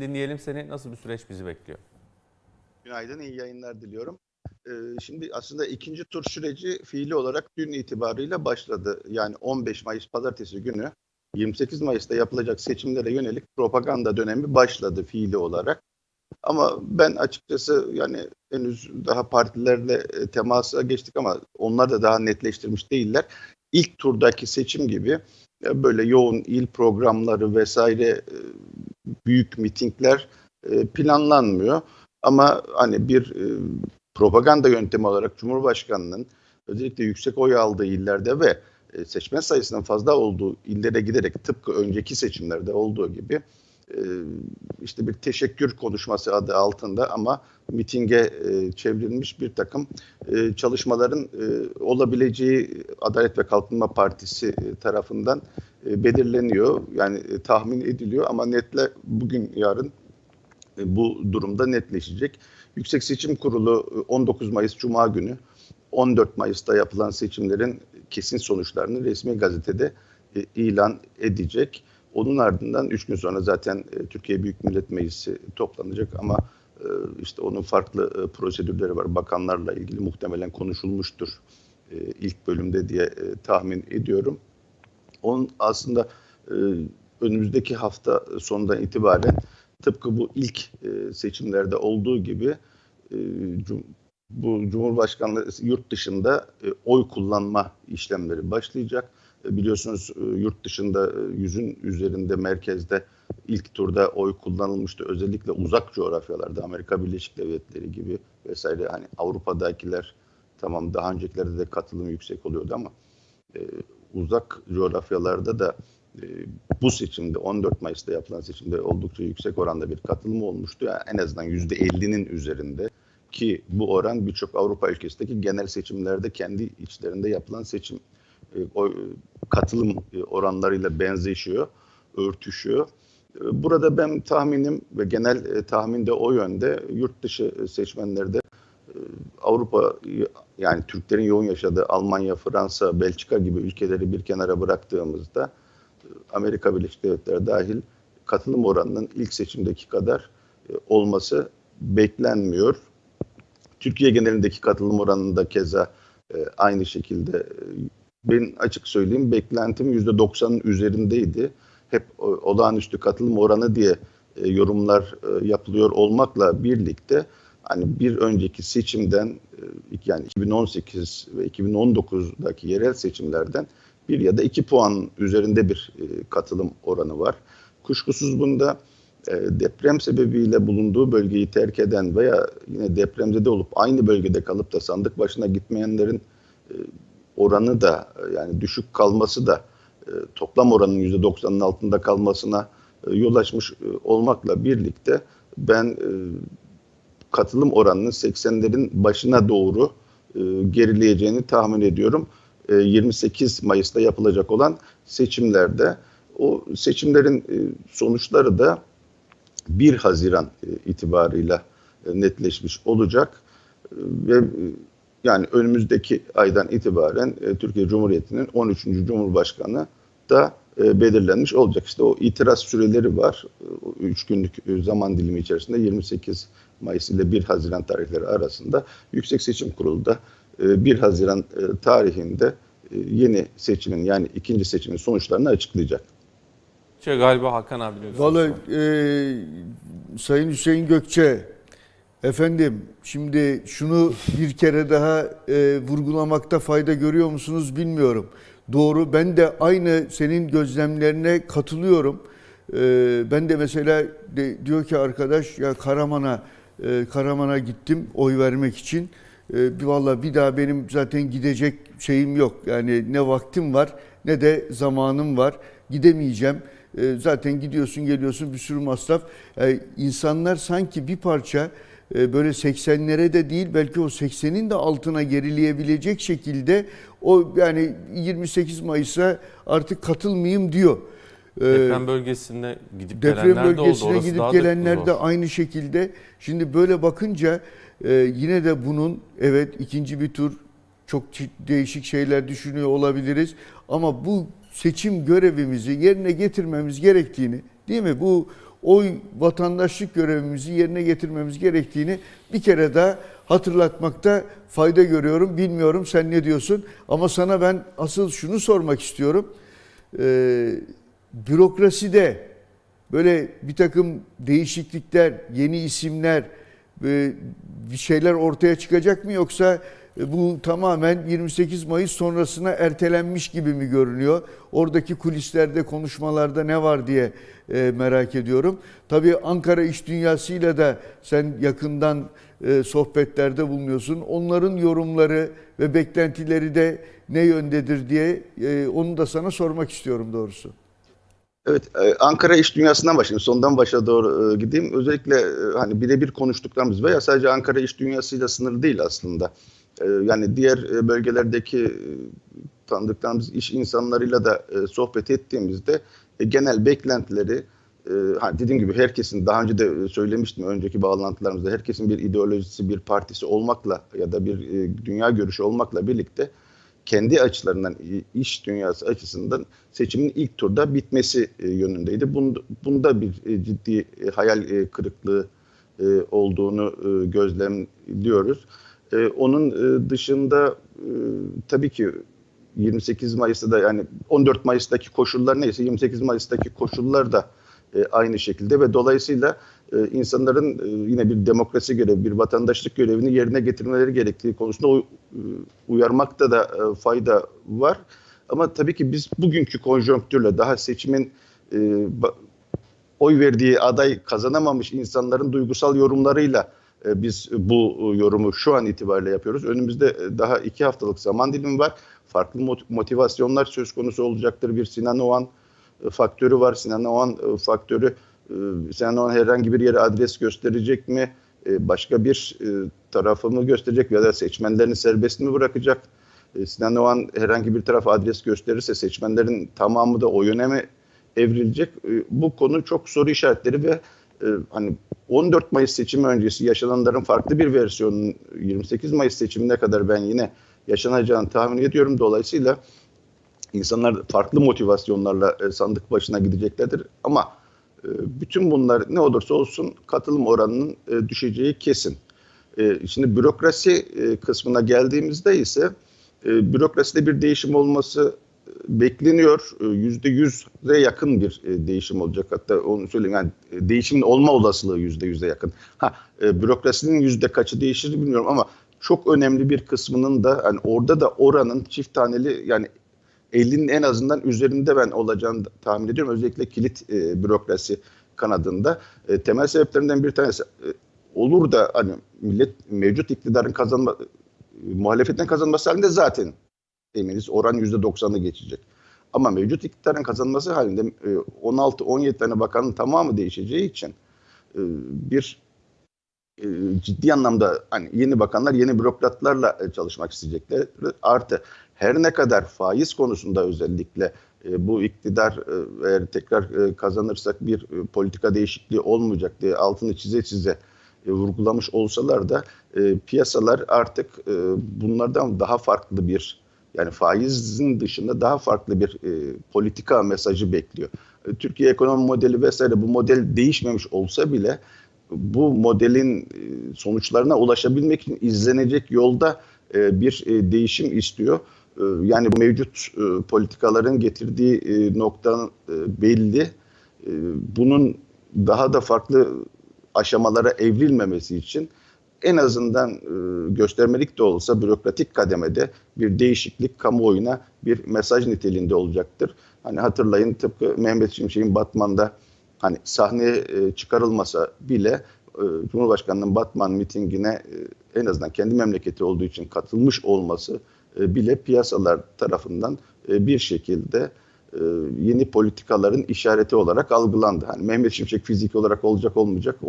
Dinleyelim seni. Nasıl bir süreç bizi bekliyor? Günaydın, iyi yayınlar diliyorum. Ee, şimdi aslında ikinci tur süreci fiili olarak dün itibarıyla başladı. Yani 15 Mayıs pazartesi günü 28 Mayıs'ta yapılacak seçimlere yönelik propaganda dönemi başladı fiili olarak. Ama ben açıkçası yani henüz daha partilerle e, temasa geçtik ama onlar da daha netleştirmiş değiller. İlk turdaki seçim gibi e, böyle yoğun il programları vesaire e, büyük mitingler e, planlanmıyor. Ama hani bir e, propaganda yöntemi olarak Cumhurbaşkanı'nın özellikle yüksek oy aldığı illerde ve e, seçmen sayısının fazla olduğu illere giderek tıpkı önceki seçimlerde olduğu gibi işte bir teşekkür konuşması adı altında ama mitinge çevrilmiş bir takım çalışmaların olabileceği Adalet ve Kalkınma Partisi tarafından belirleniyor. Yani e, tahmin ediliyor ama netle bugün yarın e, bu durumda netleşecek. Yüksek Seçim Kurulu e, 19 Mayıs Cuma günü 14 Mayıs'ta yapılan seçimlerin kesin sonuçlarını resmi gazetede e, ilan edecek. Onun ardından 3 gün sonra zaten e, Türkiye Büyük Millet Meclisi toplanacak ama e, işte onun farklı e, prosedürleri var. Bakanlarla ilgili muhtemelen konuşulmuştur e, ilk bölümde diye e, tahmin ediyorum. Onun aslında e, önümüzdeki hafta sonundan itibaren tıpkı bu ilk e, seçimlerde olduğu gibi e, cum- bu Cumhurbaşkanlığı yurt dışında e, oy kullanma işlemleri başlayacak. E, biliyorsunuz e, yurt dışında e, yüzün üzerinde merkezde ilk turda oy kullanılmıştı. Özellikle uzak coğrafyalarda Amerika Birleşik Devletleri gibi vesaire hani Avrupa'dakiler tamam daha öncekilerde de katılım yüksek oluyordu ama e, uzak coğrafyalarda da e, bu seçimde 14 Mayıs'ta yapılan seçimde oldukça yüksek oranda bir katılım olmuştu. Yani en azından %50'nin üzerinde ki bu oran birçok Avrupa ülkesindeki genel seçimlerde kendi içlerinde yapılan seçim e, oy- katılım e, oranlarıyla benzeşiyor, örtüşüyor. E, Burada ben tahminim ve genel e, tahmin de o yönde yurt dışı seçmenlerde e, Avrupa yani Türklerin yoğun yaşadığı Almanya, Fransa, Belçika gibi ülkeleri bir kenara bıraktığımızda e, Amerika Birleşik Devletleri dahil katılım oranının ilk seçimdeki kadar e, olması beklenmiyor. Türkiye genelindeki katılım oranında keza e, aynı şekilde e, ben açık söyleyeyim beklentim %90'ın üzerindeydi. Hep olağanüstü katılım oranı diye e, yorumlar e, yapılıyor olmakla birlikte hani bir önceki seçimden e, yani 2018 ve 2019'daki yerel seçimlerden bir ya da iki puan üzerinde bir e, katılım oranı var. Kuşkusuz bunda e, deprem sebebiyle bulunduğu bölgeyi terk eden veya yine depremzede olup aynı bölgede kalıp da sandık başına gitmeyenlerin oranı da yani düşük kalması da toplam oranın %90'ın altında kalmasına yol açmış olmakla birlikte ben katılım oranının 80'lerin başına doğru e, gerileyeceğini tahmin ediyorum. E, 28 Mayıs'ta yapılacak olan seçimlerde o seçimlerin e, sonuçları da 1 Haziran e, itibarıyla e, netleşmiş olacak E, ve e, yani önümüzdeki aydan itibaren e, Türkiye Cumhuriyeti'nin 13. Cumhurbaşkanı da e, belirlenmiş olacak. İşte o itiraz süreleri var. 3 günlük e, zaman dilimi içerisinde 28 Mayıs ile 1 Haziran tarihleri arasında Yüksek Seçim Kurulu da e, 1 Haziran e, tarihinde e, yeni seçimin yani ikinci seçimin sonuçlarını açıklayacak. Şey, galiba Hakan abi diyorsun. Vallahi e, Sayın Hüseyin Gökçe, efendim şimdi şunu bir kere daha e, vurgulamakta fayda görüyor musunuz bilmiyorum. Doğru, ben de aynı senin gözlemlerine katılıyorum. E, ben de mesela de, diyor ki arkadaş ya Karaman'a e, Karaman'a gittim oy vermek için. E, bir vallahi bir daha benim zaten gidecek şeyim yok. Yani ne vaktim var ne de zamanım var. Gidemeyeceğim. E, zaten gidiyorsun geliyorsun bir sürü masraf. E, insanlar sanki bir parça e, böyle 80'lere de değil belki o 80'in de altına gerileyebilecek şekilde o yani 28 Mayıs'a artık katılmayayım diyor. E, Deprem bölgesinde gidip Deprem gelenler de oldu. bölgesine Orası gidip gelenler de aynı şekilde. Şimdi böyle bakınca e, yine de bunun evet ikinci bir tur çok değişik şeyler düşünüyor olabiliriz. Ama bu seçim görevimizi yerine getirmemiz gerektiğini değil mi? Bu oy vatandaşlık görevimizi yerine getirmemiz gerektiğini bir kere daha hatırlatmakta fayda görüyorum. Bilmiyorum sen ne diyorsun ama sana ben asıl şunu sormak istiyorum. Ee, bürokraside böyle bir takım değişiklikler, yeni isimler, e, bir şeyler ortaya çıkacak mı yoksa e, bu tamamen 28 Mayıs sonrasına ertelenmiş gibi mi görünüyor? Oradaki kulislerde, konuşmalarda ne var diye e, merak ediyorum. Tabii Ankara iş dünyasıyla da sen yakından sohbetlerde bulunuyorsun. Onların yorumları ve beklentileri de ne yöndedir diye onu da sana sormak istiyorum doğrusu. Evet, e, Ankara iş dünyasından başlayayım. Sondan başa doğru e, gideyim. Özellikle e, hani birebir konuştuklarımız veya sadece Ankara iş dünyasıyla sınırlı değil aslında. Yani diğer bölgelerdeki tanıdıklarımız iş insanlarıyla da sohbet ettiğimizde genel beklentileri hani dediğim gibi herkesin daha önce de söylemiştim önceki bağlantılarımızda herkesin bir ideolojisi, bir partisi olmakla ya da bir dünya görüşü olmakla birlikte kendi açılarından iş dünyası açısından seçimin ilk turda bitmesi e, yönündeydi. Bunda, bir e, ciddi e, hayal kırıklığı olduğunu gözlemliyoruz. Onun dışında tabii ki 28 Mayıs'ta da yani 14 Mayıs'taki koşullar neyse 28 Mayıs'taki koşullar da e, aynı şekilde ve dolayısıyla e, insanların e, yine bir demokrasi görevi, bir vatandaşlık görevini yerine getirmeleri gerektiği konusunda uy- uyarmakta da fayda var. Ama tabii ki biz bugünkü konjonktürle daha seçimin oy verdiği aday kazanamamış insanların duygusal yorumlarıyla biz bu yorumu şu an itibariyle yapıyoruz. Önümüzde daha iki haftalık zaman dilimi var. Farklı mot- motivasyonlar söz konusu olacaktır. Bir Sinan Oğan faktörü var. Sinan Oğan e, faktörü e, Sinan Oğan herhangi bir yere adres gösterecek mi? E, Başka bir tarafı mı gösterecek ya da seçmenlerini serbest mi bırakacak? Sinan Oğan herhangi bir tarafa adres gösterirse seçmenlerin tamamı da o yöne mi evrilecek? Bu konu çok soru işaretleri ve hani 14 Mayıs seçimi öncesi yaşananların farklı bir versiyonunun 28 Mayıs seçimine kadar ben yine yaşanacağını tahmin ediyorum. Dolayısıyla insanlar farklı motivasyonlarla e, sandık başına gideceklerdir. Ama e, bütün bunlar ne olursa olsun katılım oranının e, düşeceği kesin. Şimdi bürokrasi kısmına geldiğimizde ise bürokraside bir değişim olması bekleniyor. Yüzde yüze yakın bir değişim olacak. Hatta onu söyleyeyim yani değişimin olma olasılığı yüzde yüze yakın. Ha, bürokrasinin yüzde kaçı değişir bilmiyorum ama çok önemli bir kısmının da hani orada da oranın çift taneli yani 50'nin en azından üzerinde ben olacağını tahmin ediyorum. Özellikle kilit e, bürokrasi kanadında. E, temel sebeplerinden bir tanesi e, olur da hani millet mevcut iktidarın kazanma e, muhalefetin kazanması halinde zaten eminiz oran %90'ı geçecek. Ama mevcut iktidarın kazanması halinde e, 16-17 tane bakanın tamamı değişeceği için e, bir e, ciddi anlamda hani yeni bakanlar yeni bürokratlarla e, çalışmak isteyecekler. Artı her ne kadar faiz konusunda özellikle e, bu iktidar eğer tekrar kazanırsak bir politika değişikliği olmayacak diye altını çize çize vurgulamış olsalar da piyasalar artık bunlardan daha farklı bir yani faizin dışında daha farklı bir politika mesajı bekliyor. Türkiye ekonomi modeli vesaire bu model değişmemiş olsa bile bu modelin e, sonuçlarına ulaşabilmek için izlenecek yolda e, bir e, değişim istiyor. Yani bu mevcut politikaların getirdiği nokta belli. Bunun daha da farklı aşamalara evrilmemesi için en azından göstermelik de olsa bürokratik kademede bir değişiklik kamuoyuna bir mesaj niteliğinde olacaktır. Hani hatırlayın tıpkı Mehmet Şimşek'in Batman'da hani sahneye e, çıkarılmasa bile e, Cumhurbaşkanı'nın Batman mitingine e, en azından kendi memleketi olduğu için katılmış olması bile piyasalar tarafından bir şekilde yeni politikaların işareti olarak algılandı. Hani Mehmet Şimşek fiziki olarak olacak olmayacak